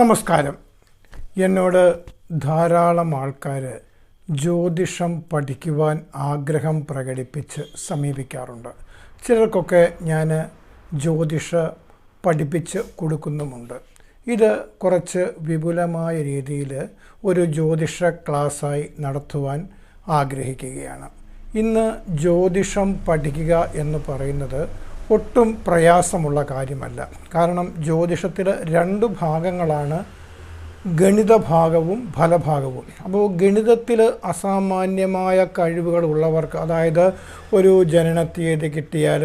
നമസ്കാരം. എന്നോട് ധാരാളം ആൾക്കാർ ജ്യോതിഷം പഠിക്കുവാൻ ആഗ്രഹം പ്രകടിപ്പിച്ച് സമീപിക്കാറുണ്ട്. ചിലർക്കൊക്കെ ഞാൻ ജ്യോതിഷ പഠിപ്പിച്ച് കൊടുക്കുന്നുമുണ്ട്. ഇത് കുറച്ച് വിപുലമായ രീതിയിൽ ഒരു ജ്യോതിഷ ക്ലാസ്സായി നടത്തുവാൻ ആഗ്രഹിക്കുകയാണ്. ഇന്ന് ജ്യോതിഷം പഠിക്കുക എന്ന് പറയുന്നത് ഒട്ടും പ്രയാസമുള്ള കാര്യമല്ല. കാരണം ജ്യോതിഷത്തിൽ രണ്ട് ഭാഗങ്ങളാണ് ഗണിത ഭാഗവും ഫലഭാഗവും. അപ്പോൾ ഗണിതത്തിൽ അസാമാന്യമായ കഴിവുകൾ ഉള്ളവർക്ക് അതായത് ഒരു ജനന തീയതി കിട്ടിയാൽ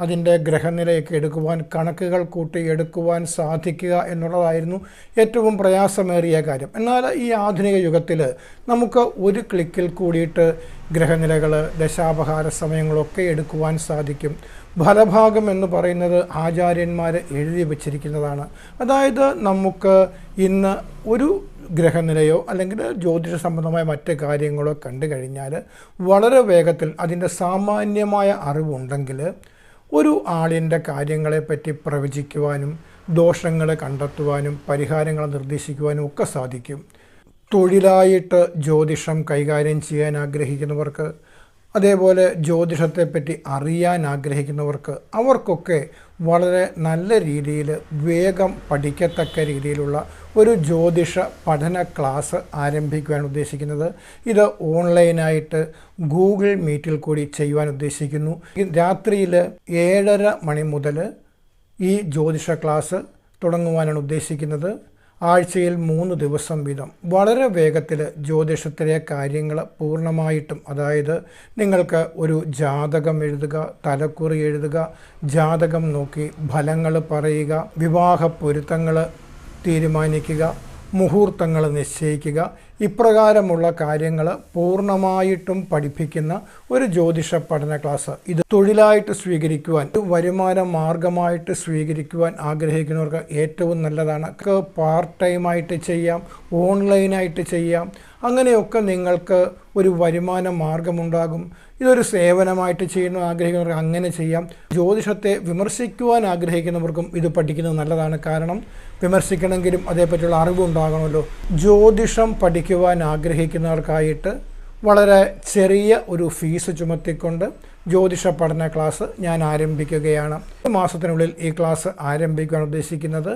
അതിന്റെ ഗ്രഹനിലയൊക്കെ എടുക്കുവാൻ കണക്കുകൾ കൂട്ടി എടുക്കുവാൻ സാധിക്കുക എന്നുള്ളതായിരുന്നു ഏറ്റവും പ്രയാസമേറിയ കാര്യം. എന്നാൽ ഈ ആധുനിക യുഗത്തിൽ നമുക്ക് ഒരു ക്ലിക്കിൽ കൂടിയിട്ട് ഗ്രഹനിലകൾ ദശാപഹാര സമയങ്ങളൊക്കെ എടുക്കുവാൻ സാധിക്കും. ഫലഭാഗം എന്ന് പറയുന്നത് ആചാര്യന്മാർ എഴുതി വച്ചിരിക്കുന്നതാണ്. അതായത് നമുക്ക് ഇന്ന് ഒരു ഗ്രഹനിലയോ അല്ലെങ്കിൽ ജ്യോതിഷ സംബന്ധമായ മറ്റ് കാര്യങ്ങളോ കണ്ടു കഴിഞ്ഞാൽ വളരെ വേഗത്തിൽ അതിന്റെ സാമാന്യമായ അറിവുണ്ടെങ്കിൽ ഒരു ആളിന്റെ കാര്യങ്ങളെപ്പറ്റി പ്രവചിക്കുവാനും ദോഷങ്ങൾ കണ്ടെത്തുവാനും പരിഹാരങ്ങൾ നിർദ്ദേശിക്കുവാനും ഒക്കെ സാധിക്കും. തൊഴിലായിട്ട് ജ്യോതിഷം കൈകാര്യം ചെയ്യാൻ ആഗ്രഹിക്കുന്നവർക്ക് അതേപോലെ ജ്യോതിഷത്തെപ്പറ്റി അറിയാൻ ആഗ്രഹിക്കുന്നവർക്ക് അവർക്കൊക്കെ വളരെ നല്ല രീതിയിൽ വേഗം പഠിക്കത്തക്ക രീതിയിലുള്ള ഒരു ജ്യോതിഷ പഠന ക്ലാസ് ആരംഭിക്കുവാൻ ഉദ്ദേശിക്കുന്നത്. ഇത് ഓൺലൈനായിട്ട് ഗൂഗിൾ മീറ്റിൽ കൂടി ചെയ്യുവാൻ ഉദ്ദേശിക്കുന്നു. രാത്രിയിൽ ഏഴര മണി മുതൽ ഈ ജ്യോതിഷ ക്ലാസ് തുടങ്ങുവാനാണ് ഉദ്ദേശിക്കുന്നത്. ആഴ്ചയിൽ മൂന്ന് ദിവസം വീതം. വളരെ വേഗത്തിൽ ജ്യോതിഷത്തിലെ കാര്യങ്ങൾ പൂർണമായിട്ടും അതായത് നിങ്ങൾക്ക് ഒരു ജാതകം എഴുതുക തലക്കുറി എഴുതുക ജാതകം നോക്കി ഫലങ്ങൾ പറയുക വിവാഹ പൊരുത്തങ്ങൾ തീരുമാനിക്കുക മുഹൂർത്തങ്ങൾ നിശ്ചയിക്കുക ഇപ്രകാരമുള്ള കാര്യങ്ങൾ പൂർണമായിട്ടും പഠിപ്പിക്കുന്ന ഒരു ജ്യോതിഷ പഠന ക്ലാസ്. ഇത് തൊഴിലായിട്ട് സ്വീകരിക്കുവാൻ വരുമാന മാർഗമായിട്ട് സ്വീകരിക്കുവാൻ ആഗ്രഹിക്കുന്നവർക്ക് ഏറ്റവും നല്ലതാണ്. പാർട്ട് ടൈമായിട്ട് ചെയ്യാം ഓൺലൈനായിട്ട് ചെയ്യാം. അങ്ങനെയൊക്കെ നിങ്ങൾക്ക് ഒരു വരുമാന മാർഗമുണ്ടാകും. ഇതൊരു സേവനമായിട്ട് ചെയ്യുന്ന ആഗ്രഹിക്കുന്നവർക്ക് അങ്ങനെ ചെയ്യാം. ജ്യോതിഷത്തെ വിമർശിക്കുവാൻ ആഗ്രഹിക്കുന്നവർക്കും ഇത് പഠിക്കുന്നത് നല്ലതാണ്. കാരണം വിമർശിക്കണമെങ്കിലും അതേപ്പറ്റിയുള്ള അറിവുണ്ടാകണമല്ലോ. ജ്യോതിഷം പഠിക്കുവാൻ ആഗ്രഹിക്കുന്നവർക്കായിട്ട് വളരെ ചെറിയ ഒരു ഫീസ് ചുമത്തിക്കൊണ്ട് ജ്യോതിഷ പഠന ക്ലാസ് ഞാൻ ആരംഭിക്കുകയാണ്. ഒരു മാസത്തിനുള്ളിൽ ഈ ക്ലാസ് ആരംഭിക്കാൻ ഉദ്ദേശിക്കുന്നത്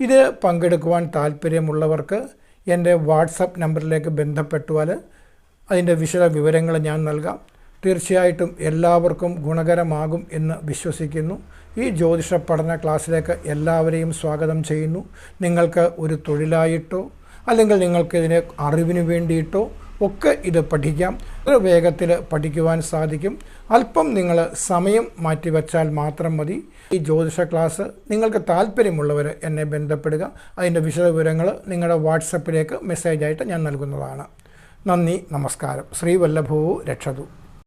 ഇത് പങ്കെടുക്കുവാൻ താല്പര്യമുള്ളവർക്ക് എന്റെ വാട്സപ്പ് നമ്പറിലേക്ക് ബന്ധപ്പെട്ടുവാൽ അതിന്റെ വിശദ വിവരങ്ങൾ ഞാൻ നൽകാം. തീർച്ചയായിട്ടും എല്ലാവർക്കും ഗുണകരമാകും എന്ന് വിശ്വസിക്കുന്നു. ഈ ജ്യോതിഷ പഠന ക്ലാസ്സിലേക്ക് എല്ലാവരെയും സ്വാഗതം ചെയ്യുന്നു. നിങ്ങൾക്ക് ഒരു തൊഴിലായിട്ടോ അല്ലെങ്കിൽ നിങ്ങൾക്ക് ഇതിനെ അറിവിന് വേണ്ടിയിട്ടോ ഒക്കെ ഇത് പഠിക്കാം. ഒരു വേഗത്തിൽ പഠിക്കുവാൻ സാധിക്കും. അല്പം നിങ്ങൾ സമയം മാറ്റിവെച്ചാൽ മാത്രം മതി. ഈ ജ്യോതിഷ ക്ലാസ് നിങ്ങൾക്ക് താല്പര്യമുള്ളവർ എന്നെ ബന്ധപ്പെടുക. അതിന്റെ വിശദവിവരങ്ങൾ നിങ്ങളുടെ വാട്സപ്പിലേക്ക് മെസ്സേജായിട്ട് ഞാൻ നൽകുന്നതാണ്. നന്ദി നമസ്കാരം. ശ്രീവല്ലഭവു രക്ഷതു.